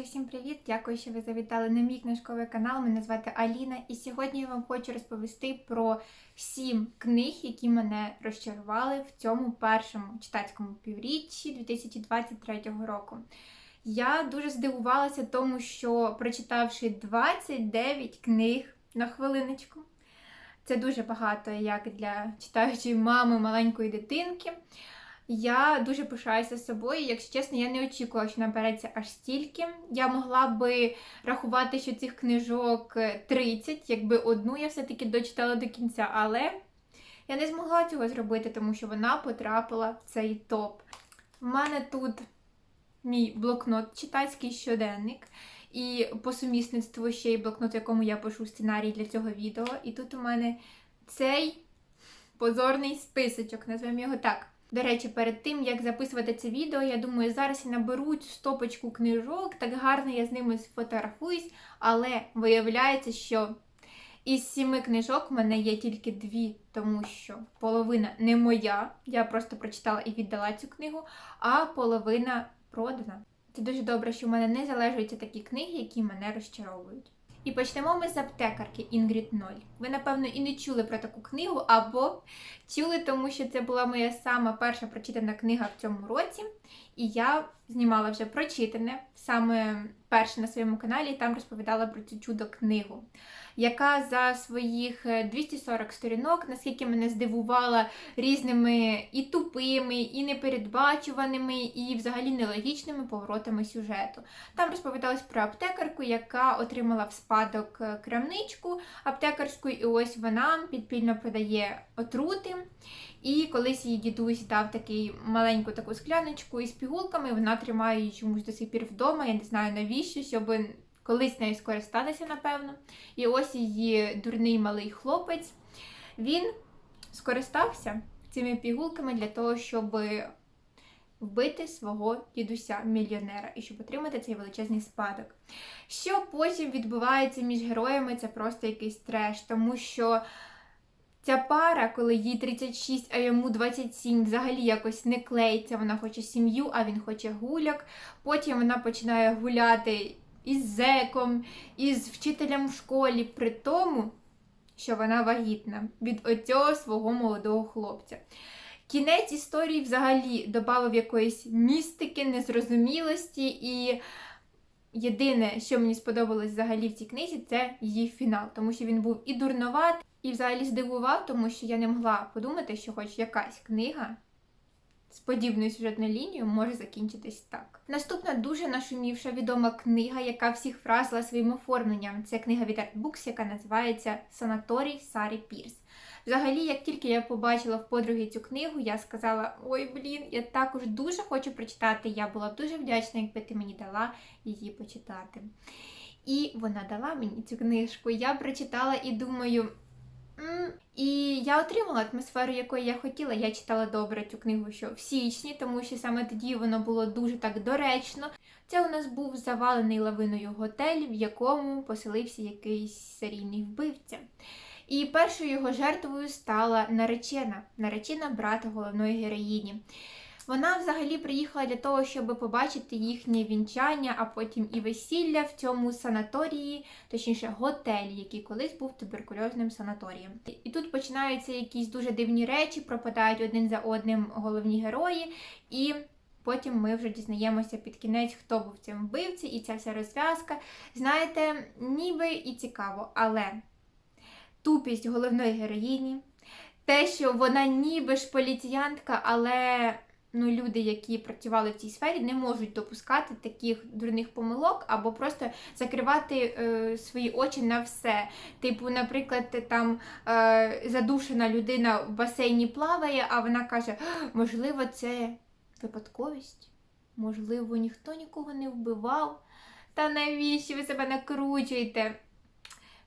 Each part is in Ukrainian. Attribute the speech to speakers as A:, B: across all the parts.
A: Друзі, всім привіт! Дякую, що ви завітали на мій книжковий канал. Мене звати Аліна, і сьогодні я вам хочу розповісти про сім книг, які мене розчарували в цьому першому читацькому півріччі 2023 року. Я дуже здивувалася тому, що прочитавши 29 книг на хвилиночку, це дуже багато як для читаючої мами маленької дитинки. Я дуже пишаюся собою. Якщо чесно, я не очікувала, що набереться аж стільки. Я могла би рахувати, що цих книжок 30, якби одну я все-таки дочитала до кінця, але я не змогла цього зробити, тому що вона потрапила в цей топ. У мене тут мій блокнот, читацький щоденник, і по сумісництву ще й блокнот, в якому я пишу сценарій для цього відео. І тут у мене цей позорний списочок, назвемо його так. До речі, перед тим як записувати це відео, я думаю, зараз я наберу цю стопочку книжок, так гарно я з ними сфотографуюсь, але виявляється, що із сіми книжок в мене є тільки дві, тому що половина не моя, я просто прочитала і віддала цю книгу, а половина продана. Це дуже добре, що в мене не залежуються такі книги, які мене розчаровують. І почнемо ми з аптекарки Інгрід Ноль. Ви, напевно, і не чули про таку книгу, або чули, тому що це була моя сама перша прочитана книга в цьому році. І я знімала вже прочитане саме перше на своєму каналі, і там розповідала про цю чудо книгу, яка за своїх 240 сторінок, наскільки мене здивувала різними і тупими, і непередбачуваними, і взагалі нелогічними поворотами сюжету. Там розповідалось про аптекарку, яка отримала в спадок е, крамничку аптекарську, і ось вона підпільно продає отрути. І колись її дідусь дав такий маленьку таку скляночку із пігулками, вона тримає її чомусь до сих пір вдома. Я не знаю навіщо, щоб колись нею скористатися, напевно. І ось її дурний малий хлопець. Він скористався цими пігулками для того, щоб вбити свого дідуся мільйонера і щоб отримати цей величезний спадок. Що потім відбувається між героями, це просто якийсь треш, тому що. Ця пара, коли їй 36, а йому 27, взагалі якось не клеїться. Вона хоче сім'ю, а він хоче гуляк. Потім вона починає гуляти із зеком, із вчителем в школі, при тому, що вона вагітна від оцього свого молодого хлопця. Кінець історії взагалі додав якоїсь містики, незрозумілості, і єдине, що мені сподобалось взагалі в цій книзі, це її фінал, тому що він був і дурноватий, і взагалі здивував, тому що я не могла подумати, що хоч якась книга з подібною сюжетною лінією може закінчитись так. Наступна дуже нашумівша відома книга, яка всіх вразила своїм оформленням. Це книга від Artbooks, яка називається Санаторій Сарі Пірс. Взагалі, як тільки я побачила в подруги цю книгу, я сказала: Ой, блін, я також дуже хочу прочитати. Я була дуже вдячна, якби ти мені дала її почитати. І вона дала мені цю книжку. Я прочитала і думаю. І я отримала атмосферу, якої я хотіла. Я читала добре цю книгу що в січні, тому що саме тоді воно було дуже так доречно. Це у нас був завалений лавиною готель, в якому поселився якийсь серійний вбивця. І першою його жертвою стала наречена, наречена брата головної героїні. Вона взагалі приїхала для того, щоб побачити їхнє вінчання, а потім і весілля в цьому санаторії, точніше, готелі, який колись був туберкульозним санаторієм. І тут починаються якісь дуже дивні речі, пропадають один за одним головні герої, і потім ми вже дізнаємося під кінець, хто був цим вбивці, і ця вся розв'язка. Знаєте, ніби і цікаво, але тупість головної героїні, те, що вона ніби ж поліціянтка, але ну, люди, які працювали в цій сфері, не можуть допускати таких дурних помилок або просто закривати е, свої очі на все. Типу, наприклад, там е, задушена людина в басейні плаває, а вона каже, можливо, це випадковість, можливо, ніхто нікого не вбивав. Та навіщо ви себе накручуєте?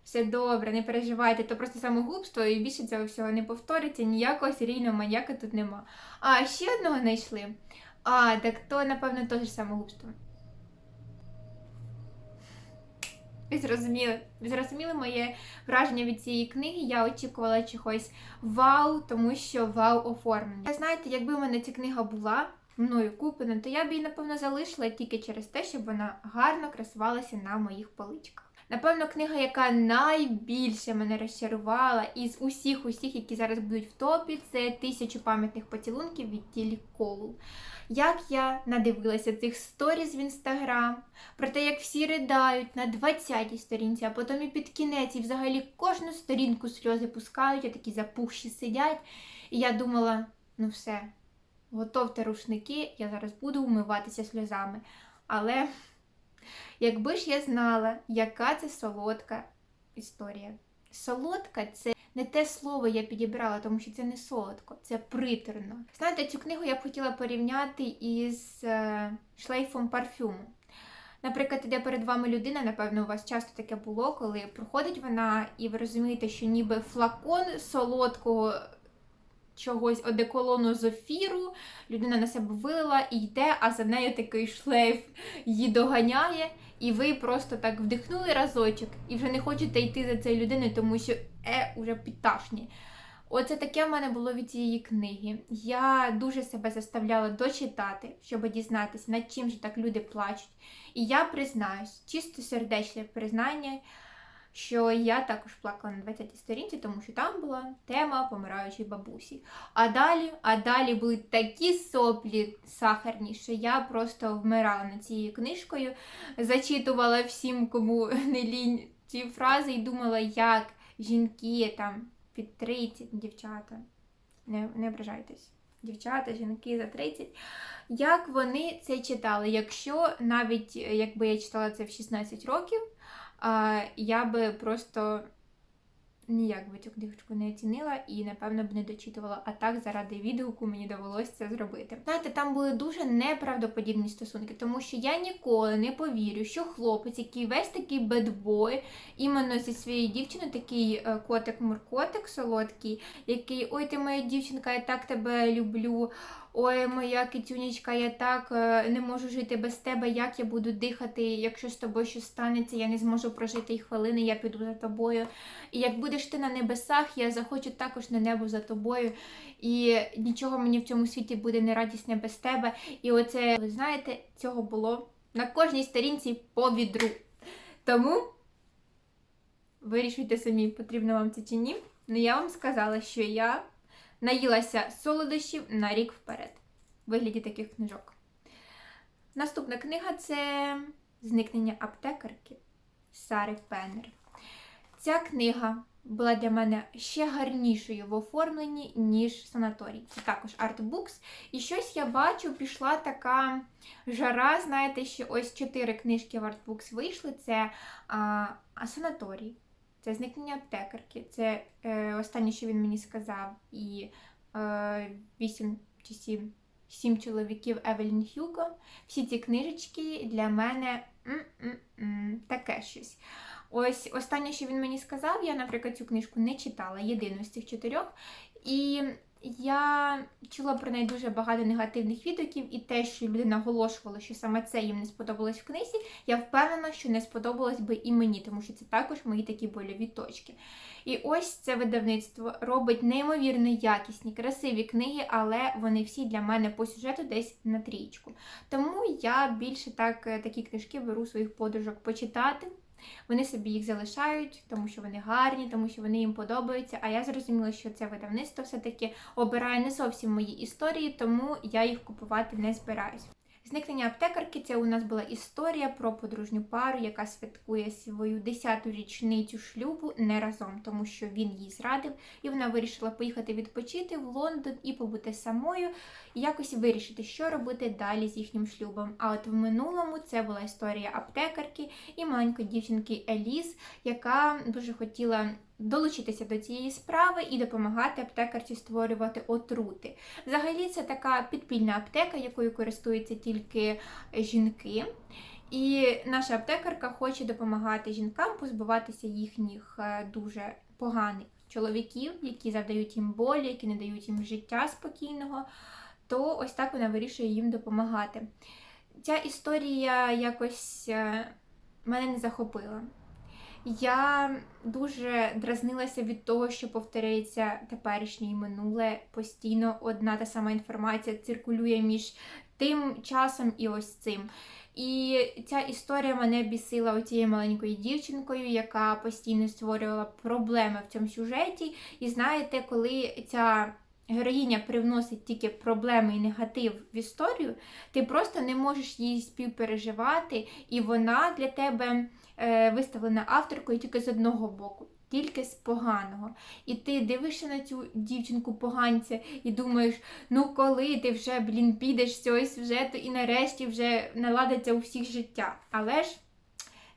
A: Все добре, не переживайте, то просто самогубство і більше цього всього не повториться, ніякого серійного маньяка тут нема. А, ще одного знайшли. А, так то, напевно, теж самогубство. Ви зрозуміли, ви зрозуміли моє враження від цієї книги. Я очікувала чогось вау, тому що вау оформлення. Знаєте, якби в мене ця книга була, мною куплена, то я б її, напевно, залишила тільки через те, щоб вона гарно красувалася на моїх поличках. Напевно, книга, яка найбільше мене розчарувала із усіх усіх, які зараз будуть в топі, це тисячу пам'ятних поцілунків від Тілі Колу. Як я надивилася цих сторіз в інстаграм, про те, як всі ридають на 20-й сторінці, а потім і під кінець, і взагалі кожну сторінку сльози пускають, а такі запухші сидять. І я думала, ну все, готовте рушники, я зараз буду вмиватися сльозами. Але якби ж я знала, яка це солодка історія. Солодка це не те слово я підібрала, тому що це не солодко, це приторно. Знаєте, цю книгу я б хотіла порівняти із е, шлейфом парфюму. Наприклад, іде перед вами людина, напевно, у вас часто таке було, коли проходить вона, і ви розумієте, що ніби флакон солодкого чогось одеколону з ефіру, людина на себе вилила і йде, а за нею такий шлейф її доганяє, і ви просто так вдихнули разочок і вже не хочете йти за цією людиною, тому що е, уже підташні. Оце таке в мене було від цієї книги. Я дуже себе заставляла дочитати, щоб дізнатися, над чим же так люди плачуть. І я признаюсь, чисто сердечне признання, що я також плакала на 20-й сторінці, тому що там була тема помираючої бабусі. А далі, а далі були такі соплі сахарні, що я просто вмирала над цією книжкою, зачитувала всім, кому не лінь ці фрази, і думала, як жінки там під 30, дівчата, не, не ображайтесь. Дівчата, жінки за 30, як вони це читали. Якщо навіть якби я читала це в 16 років, я би просто ніяк би цю книжку не оцінила і, напевно, б не дочитувала. А так, заради відгуку мені довелося це зробити. Знаєте, там були дуже неправдоподібні стосунки, тому що я ніколи не повірю, що хлопець, який весь такий бедбой, іменно зі своєю дівчиною, такий е, котик-муркотик солодкий, який ой, ти моя дівчинка, я так тебе люблю. Ой, моя китюнечка, я так е, не можу жити без тебе. Як я буду дихати, якщо з тобою щось станеться, я не зможу прожити й хвилини, я піду за тобою. І як будеш ти на небесах, я захочу також на небо за тобою. І нічого мені в цьому світі буде не радісне без тебе. І оце, ви знаєте, цього було на кожній сторінці по відру. Тому вирішуйте самі, потрібно вам це чи ні. Ну я вам сказала, що я наїлася солодощів на рік вперед. В вигляді таких книжок. Наступна книга це Зникнення аптекарки Сари Феннер. Ця книга була для мене ще гарнішою в оформленні, ніж санаторій. Це також артбукс. І щось я бачу, пішла така жара. Знаєте, що ось чотири книжки в артбукс вийшли: це а, санаторій, це зникнення аптекарки, це е, останнє, що він мені сказав, і е, вісім чи сім. Сім чоловіків Евелін Хюго. Всі ці книжечки для мене м-м-м, таке щось. Ось останнє, що він мені сказав, я, наприклад, цю книжку не читала, єдину з цих чотирьох. І я чула про неї дуже багато негативних відгуків, і те, що люди наголошували, що саме це їм не сподобалось в книзі, я впевнена, що не сподобалось би і мені, тому що це також мої такі больові точки. І ось це видавництво робить неймовірно якісні, красиві книги, але вони всі для мене по сюжету десь на трічку. Тому я більше так е, такі книжки беру своїх подружок почитати. Вони собі їх залишають, тому що вони гарні, тому що вони їм подобаються. А я зрозуміла, що це видавництво все-таки обирає не зовсім мої історії, тому я їх купувати не збираюсь. Зникнення аптекарки це у нас була історія про подружню пару, яка святкує свою 10-ту річницю шлюбу не разом, тому що він їй зрадив, і вона вирішила поїхати відпочити в Лондон і побути самою, і якось вирішити, що робити далі з їхнім шлюбом. А от в минулому це була історія аптекарки і маленької дівчинки Еліс, яка дуже хотіла. Долучитися до цієї справи і допомагати аптекарці створювати отрути. Взагалі, це така підпільна аптека, якою користуються тільки жінки. І наша аптекарка хоче допомагати жінкам позбуватися їхніх е, дуже поганих чоловіків, які завдають їм болі, які не дають їм життя спокійного. То ось так вона вирішує їм допомагати. Ця історія якось е, мене не захопила. Я дуже дразнилася від того, що повторяється теперішнє і минуле. Постійно одна та сама інформація циркулює між тим часом і ось цим. І ця історія мене бісила оцією маленькою дівчинкою, яка постійно створювала проблеми в цьому сюжеті. І знаєте, коли ця героїня привносить тільки проблеми і негатив в історію, ти просто не можеш її співпереживати, і вона для тебе виставлена авторкою тільки з одного боку. Тільки з поганого. І ти дивишся на цю дівчинку поганця і думаєш, ну коли ти вже, блін, підеш з цього сюжету і нарешті вже наладиться у всіх життя. Але ж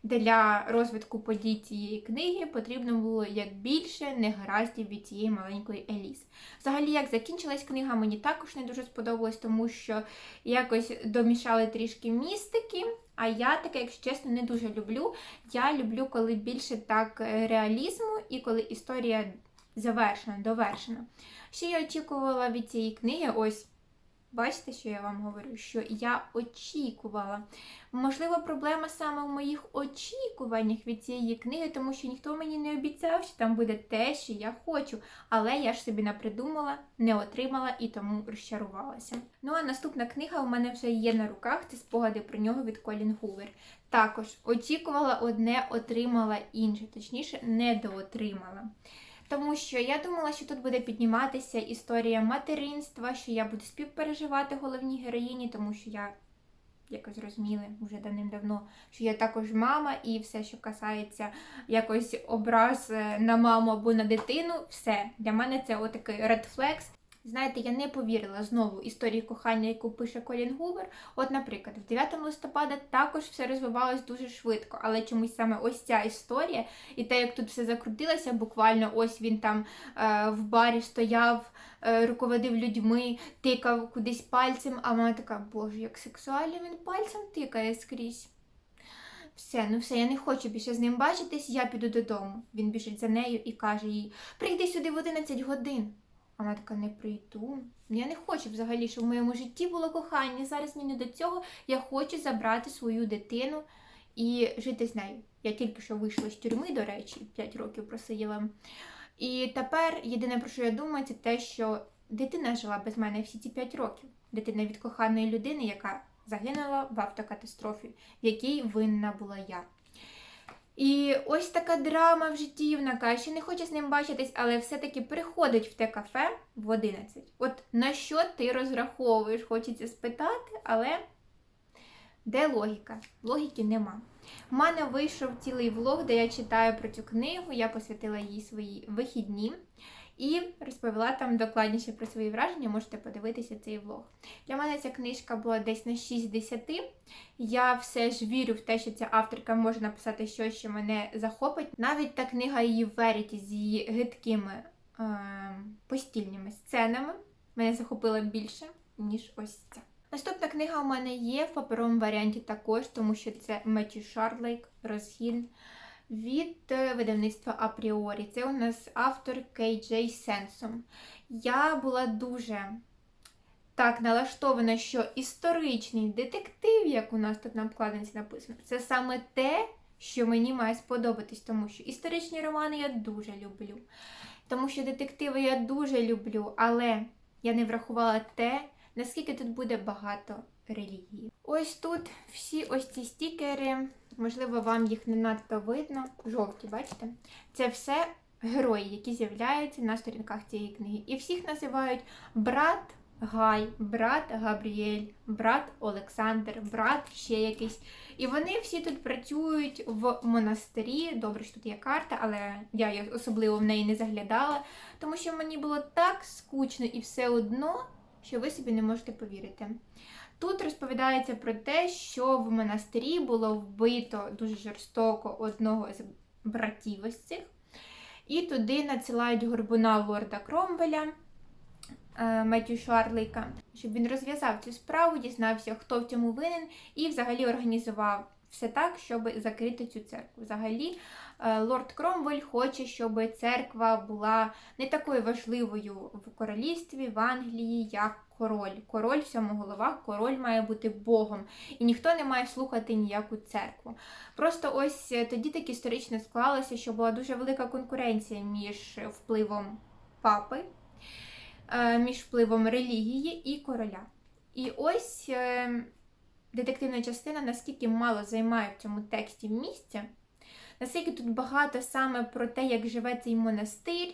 A: для розвитку подій цієї книги потрібно було як більше негараздів від цієї маленької Еліс. Взагалі, як закінчилась книга, мені також не дуже сподобалось, тому що якось домішали трішки містики. А я таке, якщо чесно, не дуже люблю. Я люблю, коли більше так е, реалізму і коли історія завершена, довершена. Ще я очікувала від цієї книги, ось. Бачите, що я вам говорю? Що я очікувала. Можливо, проблема саме в моїх очікуваннях від цієї книги, тому що ніхто мені не обіцяв, що там буде те, що я хочу. Але я ж собі напридумала, не отримала і тому розчарувалася. Ну а наступна книга у мене вже є на руках. Це спогади про нього від Колін Гувер. Також очікувала одне, отримала інше, точніше, недоотримала. Тому що я думала, що тут буде підніматися історія материнства, що я буду співпереживати головній героїні, тому що я якось зрозуміли вже давним-давно, що я також мама, і все, що касається якось образ е, на маму або на дитину, все для мене це отакий редфлекс. Знаєте, я не повірила знову історії кохання, яку пише Колін Гувер. От, наприклад, в 9 листопада також все розвивалось дуже швидко, але чомусь саме ось ця історія, і те, як тут все закрутилося, буквально ось він там е, в барі стояв, е, руководив людьми, тикав кудись пальцем, а вона така, боже, як сексуально він пальцем тикає скрізь. Все, ну все, я не хочу більше з ним бачитись, я піду додому. Він біжить за нею і каже їй: прийди сюди в 11 годин. А Вона така не прийду. Я не хочу взагалі, щоб в моєму житті було кохання. Зараз мені до цього я хочу забрати свою дитину і жити з нею. Я тільки що вийшла з тюрми, до речі, 5 років просиділа. І тепер єдине, про що я думаю, це те, що дитина жила без мене всі ці 5 років. Дитина від коханої людини, яка загинула в автокатастрофі, в якій винна була я. І ось така драма в житті, юнака, що не хоче з ним бачитись, але все-таки приходить в те кафе в 11. От на що ти розраховуєш? Хочеться спитати, але де логіка? Логіки нема. У мене вийшов цілий влог, де я читаю про цю книгу, я посвятила їй свої вихідні і розповіла там докладніше про свої враження. Можете подивитися цей влог. Для мене ця книжка була десь на 6 з 10. Я все ж вірю в те, що ця авторка може написати щось, що мене захопить. Навіть та книга її Веріті з її гидкими е- постільними сценами мене захопила більше, ніж ось ця. Наступна книга у мене є в паперовому варіанті також, тому що це Меттю Шарлейк, розгін від е, видавництва Апріорі. Це у нас автор Кей Джей Сенсом. Я була дуже так налаштована, що історичний детектив, як у нас тут на обкладинці написано, це саме те, що мені має сподобатись, тому що історичні романи я дуже люблю. Тому що детективи я дуже люблю, але я не врахувала те, наскільки тут буде багато релігії. Ось тут всі ось ці стікери, можливо, вам їх не надто видно. Жовті, бачите? Це все герої, які з'являються на сторінках цієї книги. І всіх називають брат Гай, брат Габріель, брат Олександр, брат ще якийсь. І вони всі тут працюють в монастирі. Добре, що тут є карта, але я особливо в неї не заглядала, тому що мені було так скучно і все одно, що ви собі не можете повірити. Тут розповідається про те, що в монастирі було вбито дуже жорстоко одного з братів ось цих, і туди надсилають горбуна лорда Кромвеля. Меттю Шарлика, щоб він розв'язав цю справу, дізнався, хто в цьому винен, і взагалі організував все так, щоб закрити цю церкву. Взагалі, лорд Кромвель хоче, щоб церква була не такою важливою в королівстві, в Англії, як король. Король всьому голова, король має бути Богом, і ніхто не має слухати ніяку церкву. Просто ось тоді так історично склалося, що була дуже велика конкуренція між впливом папи. Між впливом релігії і короля. І ось е, детективна частина наскільки мало займає в цьому тексті місця, наскільки тут багато саме про те, як живе цей монастир.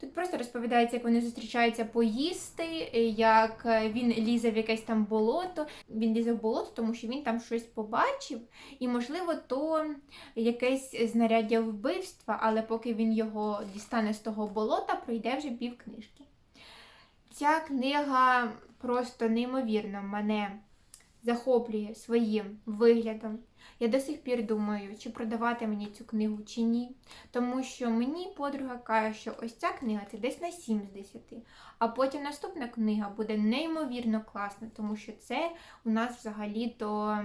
A: Тут просто розповідається, як вони зустрічаються поїсти, як він лізе в якесь там болото. Він лізе в болото, тому що він там щось побачив, і, можливо, то якесь знаряддя вбивства, але поки він його дістане з того болота, пройде вже пів книжки. Ця книга просто неймовірно мене захоплює своїм виглядом. Я до сих пір думаю, чи продавати мені цю книгу чи ні. Тому що мені подруга каже, що ось ця книга це десь на 7 з 10. А потім наступна книга буде неймовірно класна, тому що це у нас взагалі-то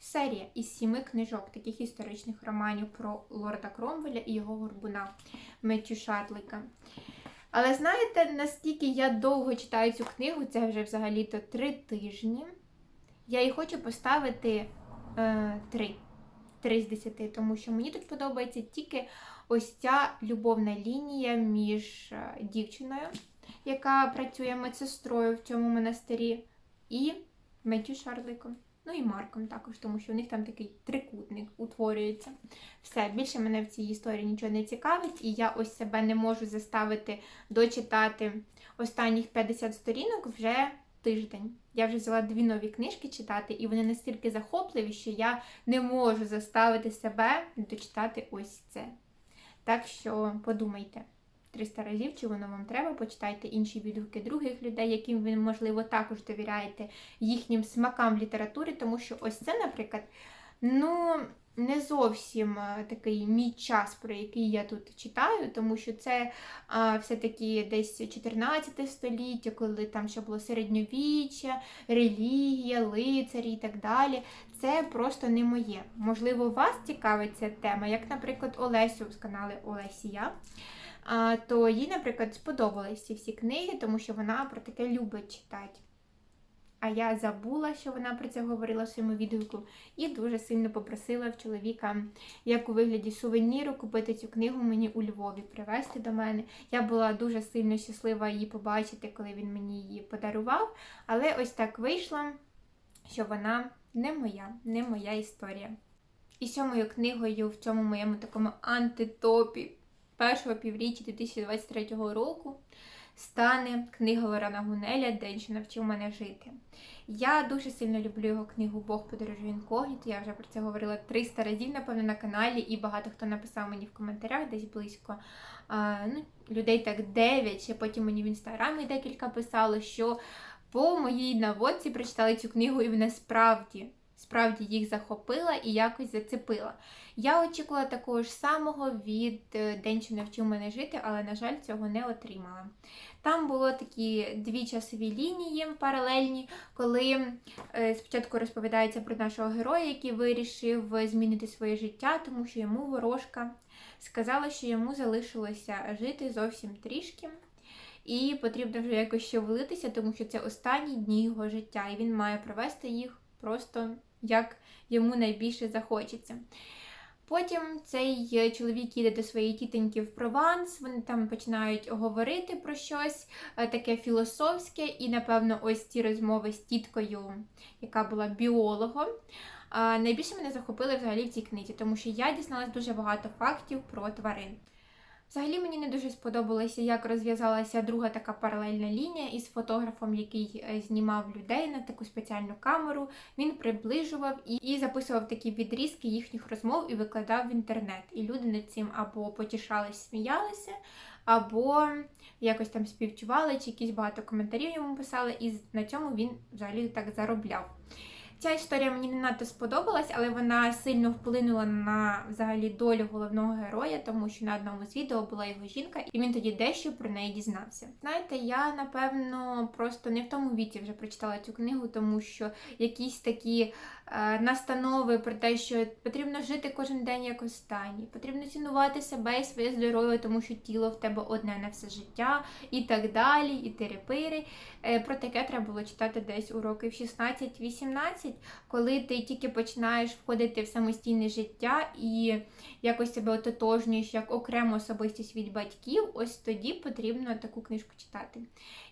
A: серія із сіми книжок, таких історичних романів про Лорда Кромвеля і його горбуна Меттю Шатлика. Але знаєте, наскільки я довго читаю цю книгу, це вже взагалі-то три тижні. Я їй хочу поставити е, 3. 3 з 10, тому що мені тут подобається тільки ось ця любовна лінія між е, дівчиною, яка працює медсестрою в цьому монастирі, і Меттю Шарликом. Ну і Марком також, тому що у них там такий трикутник утворюється. Все, більше мене в цій історії нічого не цікавить, і я ось себе не можу заставити дочитати останніх 50 сторінок вже тиждень. Я вже взяла дві нові книжки читати, і вони настільки захопливі, що я не можу заставити себе дочитати ось це. Так що подумайте 300 разів, чи воно вам треба, почитайте інші відгуки других людей, яким ви, можливо, також довіряєте їхнім смакам в літературі, тому що ось це, наприклад, ну не зовсім е, такий мій час, про який я тут читаю, тому що це все-таки десь 14 століття, коли там ще було середньовіччя, релігія, лицарі і так далі. Це просто не моє. Можливо, вас цікавить ця тема, як, наприклад, Олесю з каналу Олесія. То їй, наприклад, сподобались ці всі книги, тому що вона про таке любить читати. А я забула, що вона про це говорила в своєму відгуку, і дуже сильно попросила в чоловіка, як у вигляді сувеніру, купити цю книгу мені у Львові, привезти до мене. Я була дуже сильно щаслива її побачити, коли він мені її подарував. Але ось так вийшло, що вона не моя, не моя історія. І сьомою книгою в цьому моєму такому антитопі першого півріччя 2023 року стане книга Лорана Гунеля День, що навчив мене жити. Я дуже сильно люблю його книгу Бог подорожує інкогніто. Я вже про це говорила 300 разів, напевно, на каналі, і багато хто написав мені в коментарях десь близько. А, ну, Людей так 9, ще потім мені в інстаграмі декілька писало, що по моїй наводці прочитали цю книгу, і вона справді. Справді їх захопила і якось зацепила. Я очікувала такого ж самого від е, День, що навчив мене жити, але, на жаль, цього не отримала. Там було такі дві часові лінії паралельні, коли е, спочатку розповідається про нашого героя, який вирішив змінити своє життя, тому що йому ворожка сказала, що йому залишилося жити зовсім трішки. І потрібно вже якось ще влитися, тому що це останні дні його життя, і він має провести їх просто як йому найбільше захочеться. Потім цей чоловік їде до своєї тітоньки в Прованс, вони там починають говорити про щось е, таке філософське, і, напевно, ось ці розмови з тіткою, яка була біологом. Найбільше мене захопили взагалі в цій книзі, тому що я дізналась дуже багато фактів про тварин. Взагалі мені не дуже сподобалося, як розв'язалася друга така паралельна лінія із фотографом, який е, знімав людей на таку спеціальну камеру. Він приближував і, і записував такі відрізки їхніх розмов і викладав в інтернет. І люди над цим або потішались, сміялися, або якось там співчували, чи якісь багато коментарів йому писали, і на цьому він взагалі так заробляв. Ця історія мені не надто сподобалась, але вона сильно вплинула на взагалі долю головного героя, тому що на одному з відео була його жінка, і він тоді дещо про неї дізнався. Знаєте, я напевно просто не в тому віці вже прочитала цю книгу, тому що якісь такі настанови про те, що потрібно жити кожен день як останній, потрібно цінувати себе і своє здоров'я, тому що тіло в тебе одне на все життя, і так далі, і тири-пири. Е, про таке треба було читати десь у років 16-18 коли ти тільки починаєш входити в самостійне життя і якось себе ототожнюєш як окрему особистість від батьків, ось тоді потрібно таку книжку читати.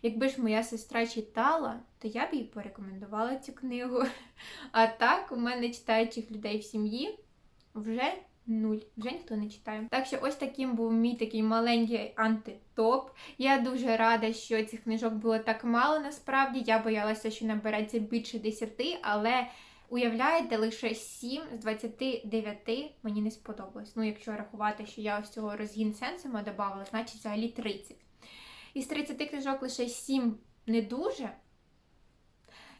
A: Якби ж моя сестра читала, то я б їй порекомендувала цю книгу. А так, у мене читаючих людей в сім'ї вже нуль, вже ніхто не читає. Так що ось таким був мій такий маленький антитоп. Я дуже рада, що цих книжок було так мало насправді. Я боялася, що набереться більше 10, але. Уявляєте, лише 7 з 29 мені не сподобалось. Ну, якщо рахувати, що я ось цього розгін сенсами додавала, значить взагалі 30. Із 30 книжок лише 7 не дуже,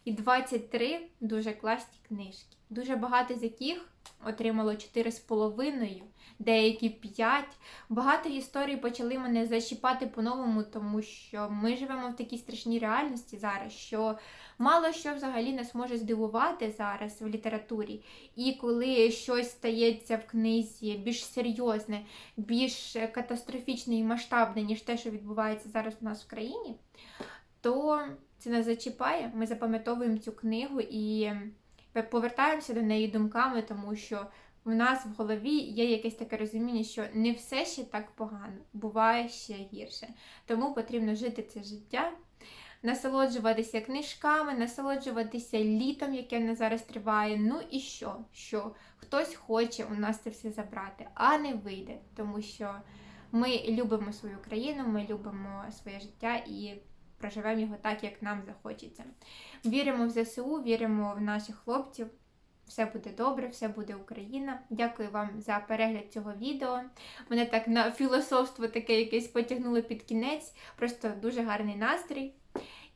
A: і 23 дуже класні книжки. Дуже багато з яких отримало 4,5, деякі 5. Багато історій почали мене зачіпати по-новому, тому що ми живемо в такій страшній реальності зараз, що мало що взагалі нас може здивувати зараз в літературі. І коли щось стається в книзі більш серйозне, більш катастрофічне і масштабне, ніж те, що відбувається зараз у нас в країні, то це нас зачіпає. Ми запам'ятовуємо цю книгу і повертаємося до неї думками, тому що в нас в голові є якесь таке розуміння, що не все ще так погано, буває ще гірше. Тому потрібно жити це життя, насолоджуватися книжками, насолоджуватися літом, яке в нас зараз триває. Ну і що? Що хтось хоче у нас це все забрати, а не вийде, тому що ми любимо свою країну, ми любимо своє життя і проживемо його так, як нам захочеться. Віримо в ЗСУ, віримо в наших хлопців. Все буде добре, все буде Україна. Дякую вам за перегляд цього відео. Мене так на філософство таке якесь потягнуло під кінець. Просто дуже гарний настрій.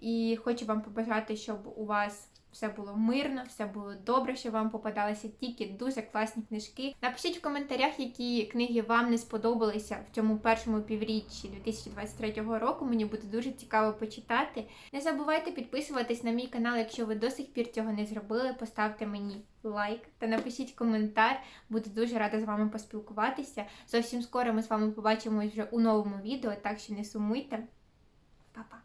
A: І хочу вам побажати, щоб у вас все було мирно, все було добре, що вам попадалися тільки дуже класні книжки. Напишіть в коментарях, які книги вам не сподобалися в цьому першому півріччі 2023 року. Мені буде дуже цікаво почитати. Не забувайте підписуватись на мій канал, якщо ви до сих пір цього не зробили. Поставте мені лайк та напишіть коментар. Буду дуже рада з вами поспілкуватися. Зовсім скоро ми з вами побачимось вже у новому відео, так що не сумуйте. Па-па!